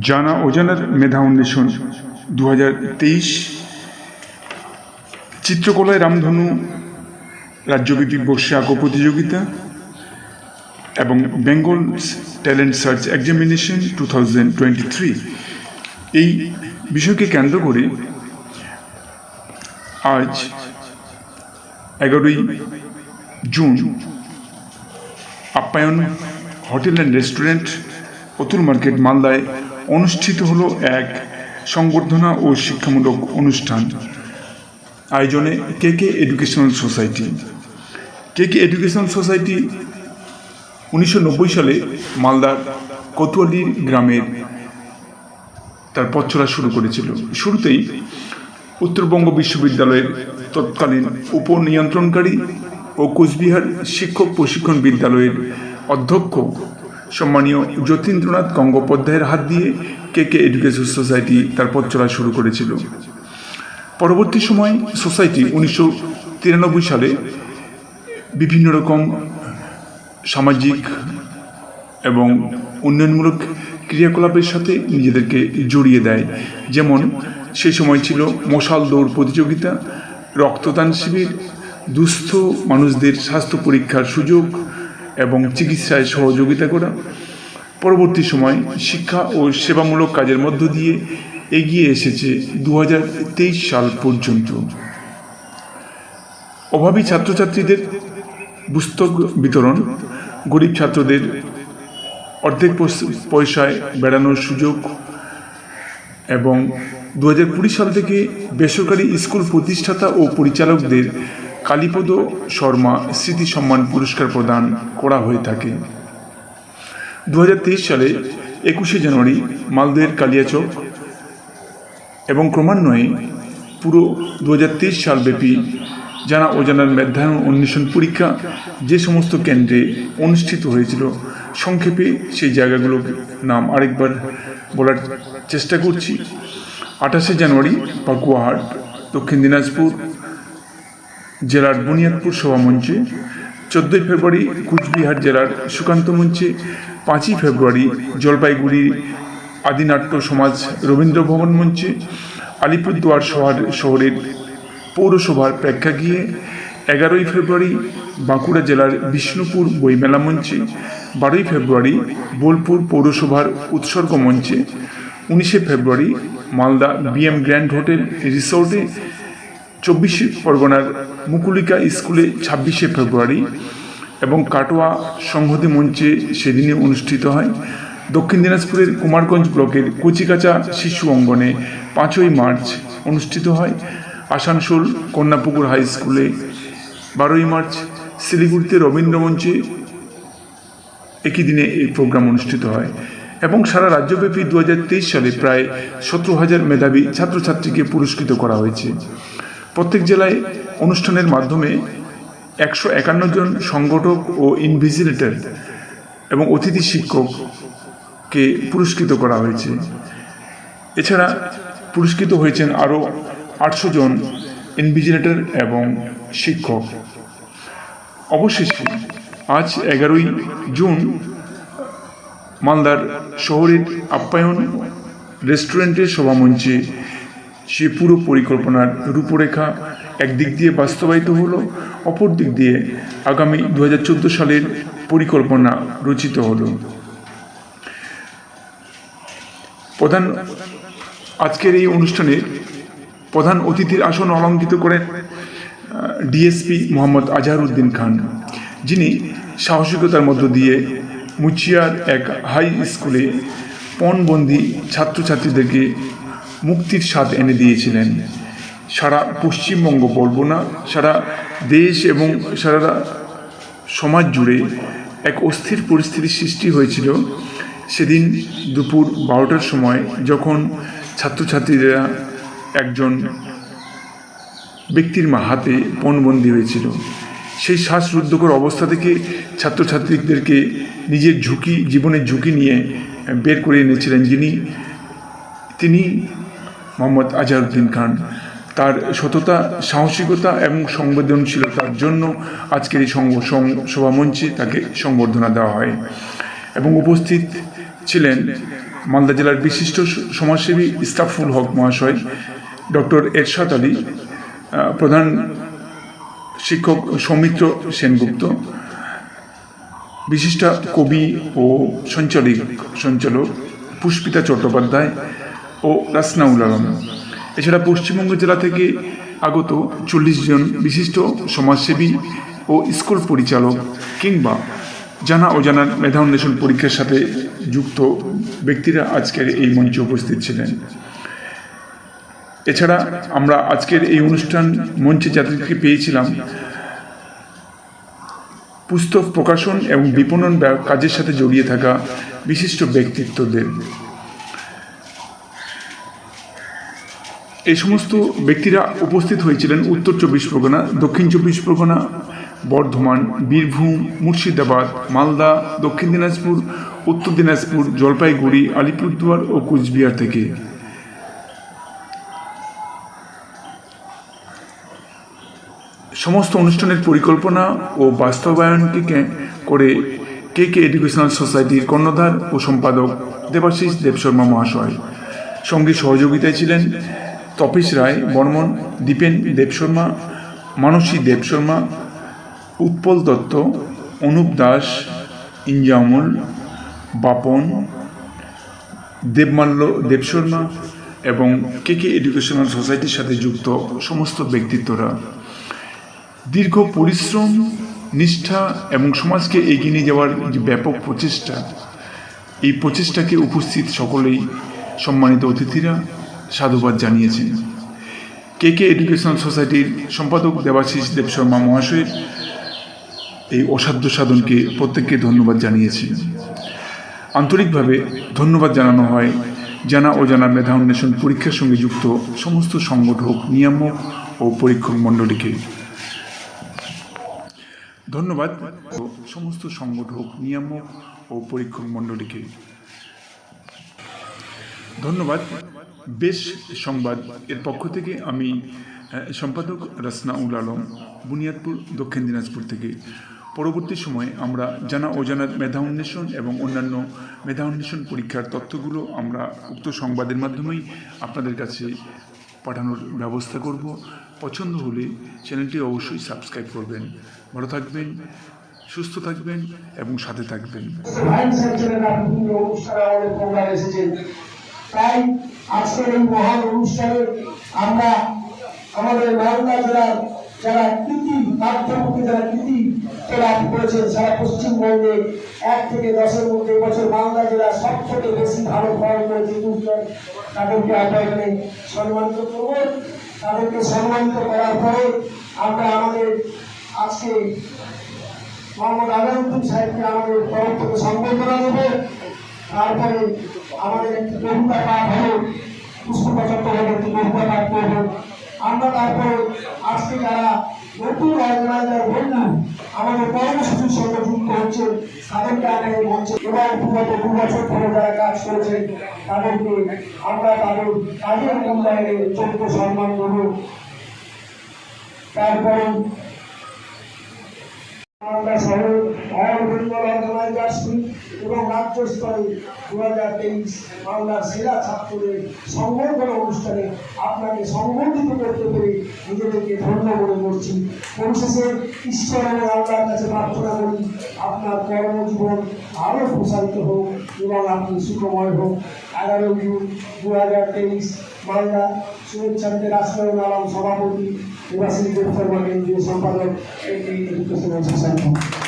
জানা অজানার মেধা অন্বেষণ দু হাজার তেইশ চিত্রকলায় রামধনু বর্ষে আঁকো প্রতিযোগিতা এবং Bengal talent search examination two এই বিষয়কে কেন্দ্র করে আজ এগারোই June Apyayan hotel and restaurant Atul market মালদায় অনুষ্ঠিত হলো এক সংবর্ধনা ও শিক্ষামূলক অনুষ্ঠান। আয়োজনে K K educational society. K K educational society উনিশশো নব্বই সালে মালদার কোতোয়ালির গ্রামের তার পথ চলা শুরু করেছিল। শুরুতেই উত্তরবঙ্গ বিশ্ববিদ্যালয়ের তৎকালীন উপনিয়ন্ত্রণকারী ও কোচবিহার শিক্ষক প্রশিক্ষণ বিদ্যালয়ের অধ্যক্ষ সম্মানীয় যতীন্দ্রনাথ গঙ্গোপাধ্যায়ের হাত দিয়ে কে কে এডুকেশন সোসাইটি তার পথ চলা শুরু করেছিল। পরবর্তী সময় সোসাইটি উনিশশো তিরানব্বই সালে বিভিন্ন রকম সামাজিক এবং উন্নয়নমূলক ক্রিয়াকলাপের সাথে নিজেদেরকে জড়িয়ে দেয়। যেমন সেই সময় ছিল মশাল দৌড় প্রতিযোগিতা, রক্তদান শিবির, দুস্থ মানুষদের স্বাস্থ্য পরীক্ষার সুযোগ এবং চিকিৎসায় সহযোগিতা করা। পরবর্তী সময় শিক্ষা ও সেবামূলক কাজের মধ্য দিয়ে এগিয়ে এসেছে দু হাজার তেইশ সাল পর্যন্ত। অভাবী ছাত্রছাত্রীদের পুস্তক বিতরণ, গরিব ছাত্রদের অর্ধেক পয়সায় বেড়ানোর সুযোগ এবং দু হাজার কুড়ি সাল থেকে বেসরকারি স্কুল প্রতিষ্ঠাতা ও পরিচালকদের কালীপদ শর্মা স্মৃতি সম্মান পুরস্কার প্রদান করা হয়ে থাকে। দু হাজার তেইশ সালে একুশে জানুয়ারি মালদহের কালিয়াচক এবং ক্রমান্বয়ে পুরো দু হাজার তেইশ সালব্যাপী জানা অজানার মেধায়ন অন্বেষণ পরীক্ষা যে সমস্ত কেন্দ্রে অনুষ্ঠিত হয়েছিল, সংক্ষেপে সেই জায়গাগুলোর নাম আরেকবার বলার চেষ্টা করছি। আঠাশে জানুয়ারি পাকুয়াহাট, দক্ষিণ দিনাজপুর জেলার বুনিয়াদপুর সভামঞ্চে চোদ্দোই ফেব্রুয়ারি কুচবিহার জেলার সুকান্ত মঞ্চে পাঁচই ফেব্রুয়ারি জলপাইগুড়ি আদিনাট্য সমাজ রবীন্দ্র ভবন মঞ্চে আলিপুরদুয়ার শহর শহরের পৌরসভার প্রেক্ষাগৃহে এগারোই ফেব্রুয়ারি বাঁকুড়া জেলার বিষ্ণুপুর বইমেলা মঞ্চে, বারোই ফেব্রুয়ারি বোলপুর পৌরসভার উৎসর্গ মঞ্চে, উনিশে February Malda BM grand hotel রিসোর্টে চব্বিশে পরগনার মুকুলিকা স্কুলে ছাব্বিশে ফেব্রুয়ারি এবং কাটোয়া সংহতি মঞ্চে সেদিনে অনুষ্ঠিত হয়। দক্ষিণ দিনাজপুরের কুমারগঞ্জ ব্লকের কচিকাচা শিশু অঙ্গনে পাঁচই মার্চ অনুষ্ঠিত হয়। আসানসোল কন্যাপুকুর হাই স্কুলে বারোই মার্চ শিলিগুড়িতে রবীন্দ্র মঞ্চে একই দিনে এই প্রোগ্রাম অনুষ্ঠিত হয় এবং সারা রাজ্যব্যাপী দু হাজার তেইশ সালে প্রায় সতেরো হাজার মেধাবী ছাত্রছাত্রীকে পুরস্কৃত করা হয়েছে। প্রত্যেক জেলায় অনুষ্ঠানের মাধ্যমে একশো একান্ন জন সংগঠক ও ইনভিজিলেটর এবং অতিথি শিক্ষককে পুরস্কৃত করা হয়েছে। এছাড়া পুরস্কৃত হয়েছেন আরও আটশো জন ইনভিজিলেটর এবং শিক্ষক। অবশেষে আজ এগারোই জুন মালদার শহরের আপ্যায়ন রেস্টুরেন্টের সভামঞ্চে সে পুরো পরিকল্পনার রূপরেখা একদিক দিয়ে বাস্তবায়িত হলো, অপর দিক দিয়ে আগামী দু হাজার চোদ্দ সালের পরিকল্পনা রচিত হলো। প্রধান আজকের এই অনুষ্ঠানে প্রধান অতিথির আসন অলঙ্কিত করেন ডিএসপি মোহাম্মদ আজহারউদ্দিন খান, যিনি সাহসিকতার মধ্য দিয়ে মুচিয়ার এক হাই স্কুলে পণবন্দি ছাত্রছাত্রীদেরকে মুক্তির স্বাদ এনে দিয়েছিলেন। সারা পশ্চিমবঙ্গ বলব না, সারা দেশ এবং সারা সমাজ জুড়ে এক অস্থির পরিস্থিতির সৃষ্টি হয়েছিল। সেদিন দুপুর বারোটার সময় যখন ছাত্রছাত্রীরা একজন ব্যক্তির মা হাতে পণবন্দি হয়েছিল, সেই শ্বাসরুদ্ধকর অবস্থা থেকে ছাত্রছাত্রীদেরকে নিজের ঝুঁকি, জীবনের ঝুঁকি নিয়ে বের করে এনেছিলেন যিনি। তিনি মোহাম্মদ আজহারউদ্দিন খান। তার সততা, সাহসিকতা এবং সংবেদনশীলতার জন্য আজকের এই সভামঞ্চে তাকে সংবর্ধনা দেওয়া হয় এবং উপস্থিত ছিলেন মালদা জেলার বিশিষ্ট সমাজসেবী ইস্তাফুল হক মহাশয়, ডক্টর এরশাদ আলী প্রধান শিক্ষক সৌমিত্র সেনগুপ্ত, বিশিষ্ট কবি ও সঞ্চালিক সঞ্চালক পুষ্পিতা চট্টোপাধ্যায় ও রাসনাউল আলম এছাড়া পশ্চিমবঙ্গ জেলা থেকে আগত চল্লিশ জন বিশিষ্ট সমাজসেবী ও স্কুল পরিচালক কিংবা জানা অজানার মেধা অন্বেষণ পরীক্ষার সাথে যুক্ত ব্যক্তিরা আজকের এই মঞ্চে উপস্থিত ছিলেন। এছাড়া আমরা আজকের এই অনুষ্ঠান মঞ্চে যাদেরকে পেয়েছিলাম, পুস্তক প্রকাশন এবং বিপণন কাজের সাথে জড়িয়ে থাকা বিশিষ্ট ব্যক্তিত্বদের। এই সমস্ত ব্যক্তিরা উপস্থিত হয়েছিলেন উত্তর চব্বিশ পরগনা, দক্ষিণ চব্বিশ পরগনা, বর্ধমান, বীরভূম, মুর্শিদাবাদ, মালদা, দক্ষিণ দিনাজপুর, উত্তর দিনাজপুর, জলপাইগুড়ি, আলিপুরদুয়ার ও কুচবিহার থেকে। সমস্ত অনুষ্ঠানের পরিকল্পনা ও বাস্তবায়নকে করে কে কে এডুকেশনাল সোসাইটির কর্ণধার ও সম্পাদক দেবাশিস দেবশর্মা মহাশয় সঙ্গে সহযোগিতায় ছিলেন। তপেশ রায়, বর্মন, দীপেন দেবশর্মা মানসী দেবশর্মা উৎপল দত্ত, অনুপ দাস ইঞ্জামুল বাপন, দেবমাল্য দেবশর্মা এবং কে কে এডুকেশনাল সোসাইটির সাথে যুক্ত সমস্ত ব্যক্তিত্বরা। দীর্ঘ পরিশ্রম, নিষ্ঠা এবং সমাজকে এগিয়ে নিয়ে যাওয়ার যে ব্যাপক প্রচেষ্টা, এই প্রচেষ্টাকে উপস্থিত সকলেই সম্মানিত অতিথিরা সাধুবাদ জানিয়েছেন। কে কে এডুকেশনাল সোসাইটির সম্পাদক দেবাশিস দেব শর্মা মহাশয়ের এই অসাধ্য সাধনকে প্রত্যেককে ধন্যবাদ জানিয়েছি। আন্তরিকভাবে ধন্যবাদ জানানো হয় জানা ও জানা মেধা অন্বেষণ পরীক্ষার সঙ্গে যুক্ত সমস্ত সংগঠক, নিয়ামক ও পরীক্ষক মণ্ডলীকে। ধন্যবাদ সমস্ত সংগঠক, নিয়ামক ও পরীক্ষক মণ্ডলীকে। ধন্যবাদ। বেশ সংবাদ। এর পক্ষ থেকে আমি সম্পাদক রাসনাউল আলম, বুনিয়াদপুর, দক্ষিণ দিনাজপুর থেকে। পরবর্তী সময়ে আমরা জানা অজানার মেধা অন্বেষণ এবং অন্যান্য মেধা অন্বেষণ পরীক্ষার তথ্যগুলো আমরা উক্ত সংবাদের মাধ্যমেই আপনাদের কাছে পাঠানোর ব্যবস্থা করব। পছন্দ হলে চ্যানেলটি অবশ্যই সাবস্ক্রাইব করবেন। ভালো থাকবেন, সুস্থ থাকবেন এবং সাথে থাকবেন। তাই আজকের এই মহান অনুষ্ঠানে আমরা আমাদের মালদা জেলার যারা কৃতি মাধ্যমিকে যারা কৃতি লাভ করেছেন, সারা পশ্চিমবঙ্গে এক থেকে দশের মধ্যে এবছর মালদা জেলা সব থেকে বেশি ভালো ফল করেছে তাদেরকে এখানে সম্মানিত করব। তাদেরকে সম্মানিত করার পরে আমরা আমাদের আজকে মোহাম্মদ আজারুদ্দিন সাহেবকে আমাদের তরফ থেকে সম্বর্ধনা দেবে। তারপরে আমাদের একটি কবিতা পাঠ হবে, পুষ্পা চট্টোপাধ্যায় একটি কবিতা পাঠ করবে। আমরা তারপরে আজকে যারা নতুন অর্গানাইজার বন্ধু, আমাদের কর্মসূচির সঙ্গে যুক্ত হচ্ছে তাদেরকে আমরা এই মঞ্চে এবং বিগত দু বছর ধরে যারা কাজ করেছেন, তাদেরকে আমরা তাদের কাজের মূল্যায়নে যোগ্য সম্মান দেবো তারপরে শহর অল বেঙ্গল অর্গানাইজার্স এবং রাজ্য স্তরে দু হাজার তেইশ মালদার সেরা ছাত্রদের সংবর্ধনা অনুষ্ঠানে আপনাকে সংবর্ধিত করতে পেরে নিজেদেরকে ধন্য মনে করছি। পরিশেষে ঈশ্বর এবং আল্লাহর কাছে প্রার্থনা করি, আপনার কর্মজীবন আরও প্রসারিত হোক এবং আপনি সুখময় হোক। এগারো জুন দু হাজার তেইশ মালদা শুভেচ্ছাদের রাষ্ট্রীয় আলম সভাপতি দেবাশিস দেব শর্মা কেন্দ্রীয় সম্পাদক এটি এডুকেশনাল